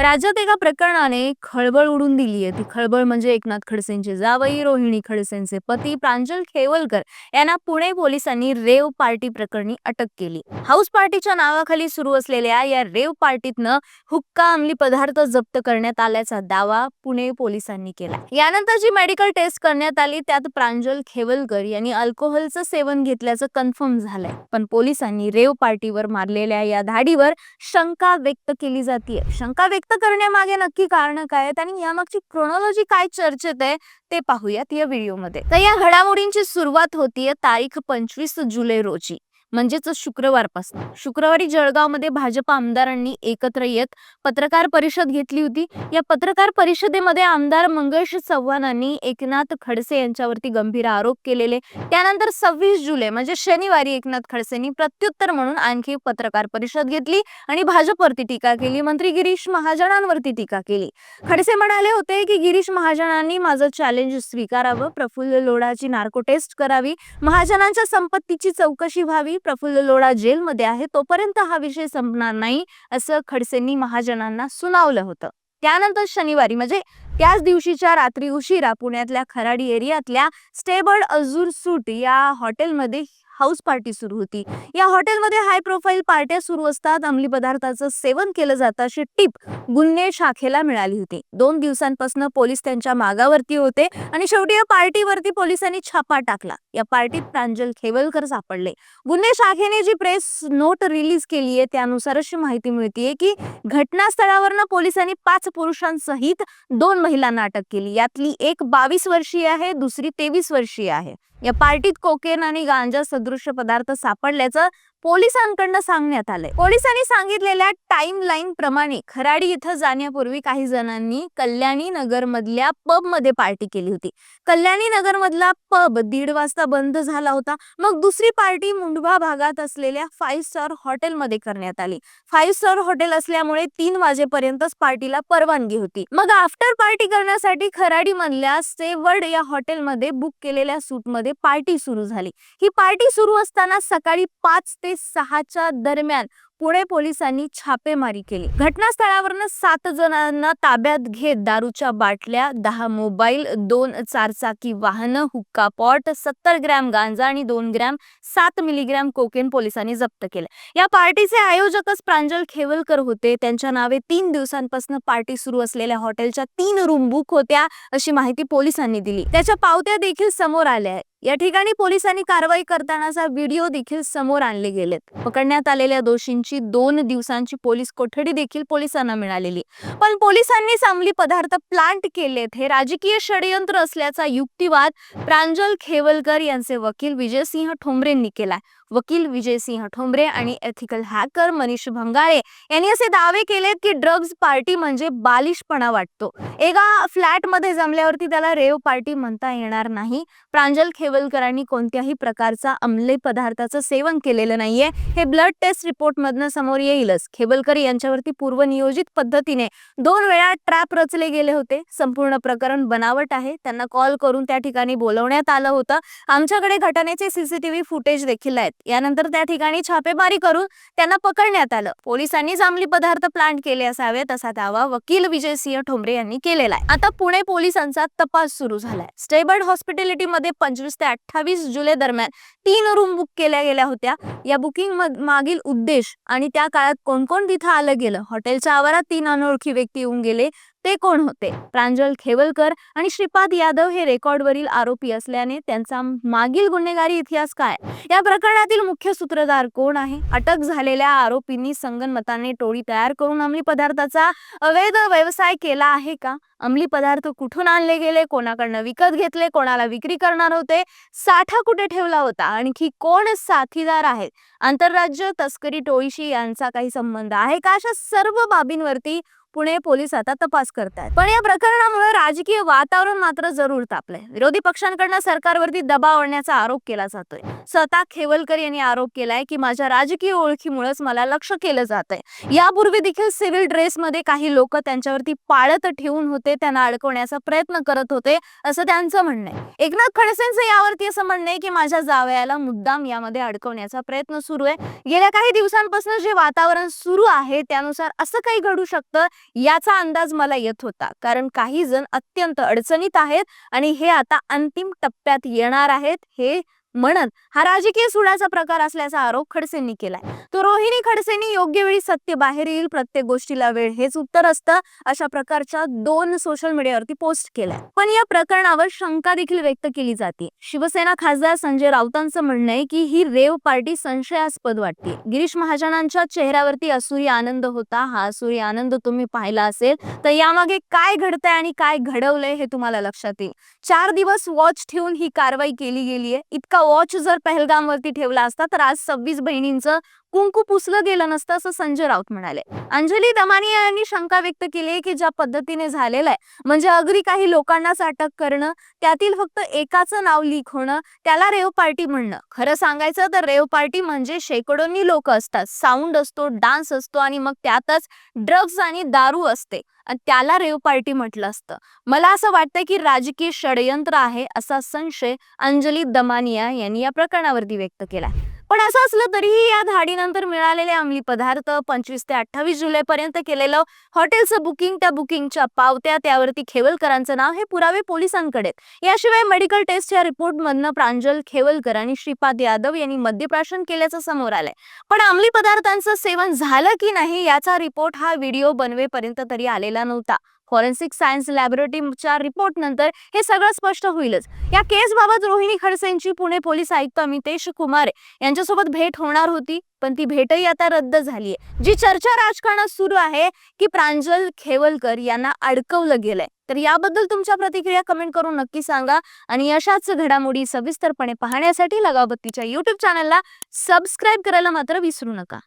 राज्यात एका प्रकरणाने खळबळ उडून दिली आहे ती खळबळ म्हणजे एकनाथ खडसेंचे जावई रोहिणी खडसेंचे पती प्रांजल खेवलकर यांना पुणे पोलिसांनी रेव पार्टी प्रकरणी अटक केली. हाऊस पार्टीच्या नावाखाली सुरू असलेल्या या रेव पार्टीतनं हुक्का अंमली पदार्थ जप्त करण्यात आल्याचा दावा पुणे पोलिसांनी केला. यानंतर जी मेडिकल टेस्ट करण्यात आली त्यात प्रांजल खेवलकर यांनी अल्कोहोलचं सेवन घेतल्याचं कन्फर्म झालंय. पण पोलिसांनी रेव पार्टीवर मारलेल्या या धाडीवर शंका व्यक्त केली जाते शंका व्यक्त करण्यामागे नक्की कारण काय आहेत आणि यामागची क्रोनॉलॉजी काय चर्चेत आहे ते पाहूयात या व्हिडिओमध्ये तर या घडामोडींची सुरुवात होतीये तारीख पंचवीस जुलै रोजी. म्हणजेच शुक्रवारपासून शुक्रवारी जळगावमध्ये भाजप आमदारांनी एकत्र येत पत्रकार परिषद घेतली होती. या पत्रकार परिषदेमध्ये आमदार मंगेश चव्हाणांनी एकनाथ खडसे यांच्यावरती गंभीर आरोप केलेले. त्यानंतर सव्वीस जुलै म्हणजे शनिवारी एकनाथ खडसेंनी प्रत्युत्तर म्हणून आणखी पत्रकार परिषद घेतली आणि भाजपवरती टीका केली. मंत्री गिरीश महाजनांवरती टीका केली. खडसे म्हणाले होते की गिरीश महाजनांनी माझं चॅलेंज स्वीकारावं. प्रफुल्ल लोढाची नार्को टेस्ट करावी. महाजनांच्या संपत्तीची चौकशी व्हावी. प्रफुल्ल लोढा जेलमध्ये आहे तोपर्यंत हा विषय संपणार नाही असं खडसेंनी महाजनांना सुनावलं होतं. त्यानंतर शनिवारी म्हणजे त्याच दिवशीच्या रात्री उशिरा पुण्यातल्या खराडी एरियातल्या स्टेबर्ड अजूर सूट या हॉटेलमध्ये हाऊस पार्टी सुरू होती. या हॉटेलमध्ये हाय प्रोफाईल पार्ट्या सुरू असतात. अंमली पदार्थाचं सेवन केलं जातं. अशी टीप गुन्हे शाखेला मिळाली होती. दोन दिवसांपासून पोलीस त्यांच्या मागावरती होते आणि शेवटी या पार्टीवरती पोलिसांनी छापा टाकला. या पार्टीत प्रांजल खेवलकर सापडले. गुन्हे शाखेने जी प्रेस नोट रिलीज केली आहे त्यानुसार अशी माहिती मिळतीये की घटनास्थळावरनं पोलिसांनी पाच पुरुषांसहित दोन महिलांना अटक केली. यातली एक बावीस वर्षीय आहे दुसरी तेवीस वर्षीय आहे. या पार्टीत कोकेन आणि गांजा सदृश पदार्थ सापडल्याचं पोलिसांकडनं सांगण्यात आलंय. पोलिसांनी सांगितलेल्या टाइम लाईन प्रमाणे खराडी इथं जाण्यापूर्वी काही जणांनी कल्याणी नगर मधल्या पबमध्ये पार्टी केली होती. कल्याणी नगर मधला पब दीड वाजता बंद झाला होता. मग दुसरी पार्टी मुंडवा भागात असलेल्या फाईव्ह स्टार हॉटेलमध्ये करण्यात आली. फाईव्ह स्टार हॉटेल असल्यामुळे तीन वाजेपर्यंतच पार्टीला परवानगी होती. मग आफ्टर पार्टी करण्यासाठी खराडी मधल्या सेवर्ड या हॉटेलमध्ये बुक केलेल्या सूटमध्ये पार्टी सुरू झाली. ही पार्टी सुरू असताना सकाळी पाच ते सहाच्या दरम्यान पुणे पोलिसांनी छापेमारी केली. घटनास्थळावरनं सात जणांना ताब्यात घेत दारूच्या बाटल्या दहा मोबाईल दोन चारचाकी वाहनं हुक्का पॉट सत्तर ग्रॅम गांजा आणि दोन ग्रॅम सात मिलीग्रॅम कोकेन पोलिसांनी जप्त केलं. या पार्टीचे आयोजकच प्रांजल खेवलकर होते. त्यांच्या नावे तीन दिवसांपासून पार्टी सुरू असलेल्या हॉटेलच्या तीन रूम बुक होत्या अशी माहिती पोलिसांनी दिली. त्याच्या पावत्या देखील समोर आल्या. या ठिकाणी पोलिसांनी कारवाई करतानाचा व्हिडिओ देखील समोर आणले गेलेत. पकडण्यात आलेल्या दोषींची दोन दिवसांची पोलीस कोठडी देखील पोलिसांना मिळालेली. पण पोलिसांनीच अंमली पदार्थ प्लांट केलेत हे राजकीय षडयंत्र असल्याचा युक्तिवाद प्रांजल खेवलकर यांचे वकील विजयसिंह ठोंबरेंनी केलाय. वकील विजयसिंह ठोंबरे आणि एथिकल हॅकर मनीष भंगाळे यांनी असे दावे केलेत की ड्रग्ज पार्टी म्हणजे बालिशपणा वाटतो. एका फ्लॅटमध्ये जमल्यावरती त्याला रेव पार्टी म्हणता येणार नाही. प्रांजल खेवलकरांनी कोणत्याही प्रकारचा अंमली पदार्थाचं सेवन केलेलं नाहीये. हे ब्लड टेस्ट रिपोर्ट मधनं समोर येईलच. खेवलकर यांच्यावरती पूर्वनियोजित पद्धतीने दोन वेळा ट्रॅप रचले गेले होते. संपूर्ण प्रकरण बनावट आहे. त्यांना कॉल करून त्या ठिकाणी बोलवण्यात आलं होतं. आमच्याकडे घटनेचे सीसीटीव्ही फुटेज देखील आहेत. यानंतर त्या ठिकाणी छापेमारी करून त्यांना पकडण्यात आलं. पोलिसांनी अंमली पदार्थ प्लांट केले असावेत असा दावा वकील विजय सिंह ठोंबरे यांनी केलेला आहे. आता पुणे पोलिसांचा तपास सुरू झालाय. स्टेबर्ड हॉस्पिटॅलिटी मध्ये पंचवीस ते अठ्ठावीस जुलै दरम्यान तीन रूम बुक केल्या गेल्या होत्या. या बुकिंग मागील उद्देश आणि त्या काळात कोण कोण तिथं आलं गेलं? हॉटेलच्या आवारात तीन अनोळखी व्यक्ती येऊन गेले. ते कोण होते? प्रांजल खेवलकर आणि श्रीपाद यादव हे रेकॉर्डवरील आरोपी असल्याने त्यांचा मागील गुन्हेगारी इतिहास काय? या प्रकरणातील मुख्य सूत्रधार कोण आहे? अटक झालेल्या आरोपींनी संगनमताने टोळी तयार करून अंमली पदार्थाचा अवैध व्यवसाय केला आहे का? अंमली पदार्थ कुठून आणले गेले? कोणाकडनं विकत घेतले? कोणाला विक्री करणार होते? साठा कुठे ठेवला होता? आणखी कोण साथीदार आहेत? आंतरराज्य तस्करी टोळीशी यांचा काही संबंध आहे का? अशा सर्व बाबींवरती पुणे पोलीस आता तपास करतायत. पण या प्रकरणामुळे राजकीय वातावरण मात्र जरूर तापलंय. विरोधी पक्षांकडनं सरकारवरती दबाव आणण्याचा आरोप केला जातोय. स्वतः खेवलकर यांनी आरोप केलाय की माझ्या राजकीय ओळखीमुळेच मला लक्ष केलं जात आहे यापूर्वी देखील सिव्हिल ड्रेसमध्ये काही लोक त्यांच्यावरती पाळत ठेवून होते त्यांना अडकवण्याचा प्रयत्न करत होते असं त्यांचं म्हणणं आहे. एकनाथ खडसेंचं यावरती असं म्हणणं आहे की माझ्या जावयाला मुद्दाम यामध्ये अडकवण्याचा प्रयत्न सुरू आहे. गेल्या काही दिवसांपासून जे वातावरण सुरू आहे त्यानुसार असं काही घडू शकतं याचा अंदाज मला येत होता. कारण काही जण अत्यंत अडचणीत आहेत आणि हे आता अंतिम टप्प्यात येणार आहेत. हे म्हणत हा राजकीय सुडाचा प्रकार असल्याचा आरोप खडसेंनी केलाय. तो रोहिणी खडसेंनी योग्य वेळी सत्य बाहेर येईल प्रत्येक गोष्टीला वेळ. हेच उत्तर असतं अशा प्रकारच्या दोन सोशल मीडियावरती पोस्ट केलाय. पण या प्रकरणावर शंका देखील व्यक्त केली जाते. शिवसेना खासदार संजय राऊतांचं म्हणणं आहे की ही रेव पार्टी संशयास्पद वाटते. गिरीश महाजनांच्या चेहऱ्यावरती असुरी आनंद होता. हा असुरी आनंद तुम्ही पाहिला असेल तर यामागे काय घडतंय आणि काय घडवलंय हे तुम्हाला लक्षात येईल. चार दिवस वॉच ठेवून ही कारवाई केली गेली आहे इतका वॉच जर पहलगामवरती ठेवला असता तर आज सव्वीस बहिणींचं कुंकू पुसलं गेलं नसतं असं संजय राऊत म्हणाले. अंजली दमानिया यांनी शंका व्यक्त केली आहे की ज्या पद्धतीने झालेलं आहे. म्हणजे अगदी काही लोकांनाच अटक करणं त्यातील फक्त एकाचं नाव लीक होणं त्याला रेव पार्टी म्हणणं. खरं सांगायचं तर रेव पार्टी म्हणजे शेकडोनी लोक असतात. साऊंड असतो डान्स असतो आणि मग त्यातच ड्रग्ज आणि दारू असते. त्याला रेव पार्टी म्हटलं असतं. मला असं वाटतं की राजकीय षडयंत्र आहे असा संशय अंजली दमानिया यांनी या प्रकरणावरती व्यक्त केला पण असं असलं तरीही या धाडीनंतर मिळालेले अंमली पदार्थ पंचवीस ते अठ्ठावीस जुलै पर्यंत केलेलं हॉटेलचं बुकिंग त्या बुकिंगच्या पावत्या त्यावरती खेवलकरांचं नाव हे पुरावे पोलिसांकडे आहेत. याशिवाय मेडिकल टेस्टच्या रिपोर्टमधनं प्रांजल खेवलकर आणि श्रीपाद यादव यांनी मद्यप्राशन केल्याचं समोर आलंय पण अंमली पदार्थांचं सेवन झालं की नाही याचा रिपोर्ट हा व्हिडिओ बनवेपर्यंत तरी आलेला नव्हता फॉरेन्सिक सायन्स लॅबोरेटरीच्या रिपोर्ट नंतर हे सगळं स्पष्ट होईलच. या केस बाबत रोहिणी खडसेंची पुणे पोलीस आयुक्त अमितेश कुमार यांच्यासोबत भेट होणार होती पण ती भेटही आता रद्द झालीय. जी चर्चा राजकारणात सुरू आहे की प्रांजल खेवलकर यांना अडकवलं गेलंय. तर याबद्दल तुमच्या प्रतिक्रिया कमेंट करून नक्की सांगा आणि अशाच घडामोडी सविस्तरपणे पाहण्यासाठी लगावतीच्या युट्यूब चॅनलला सबस्क्राईब करायला मात्र विसरू नका.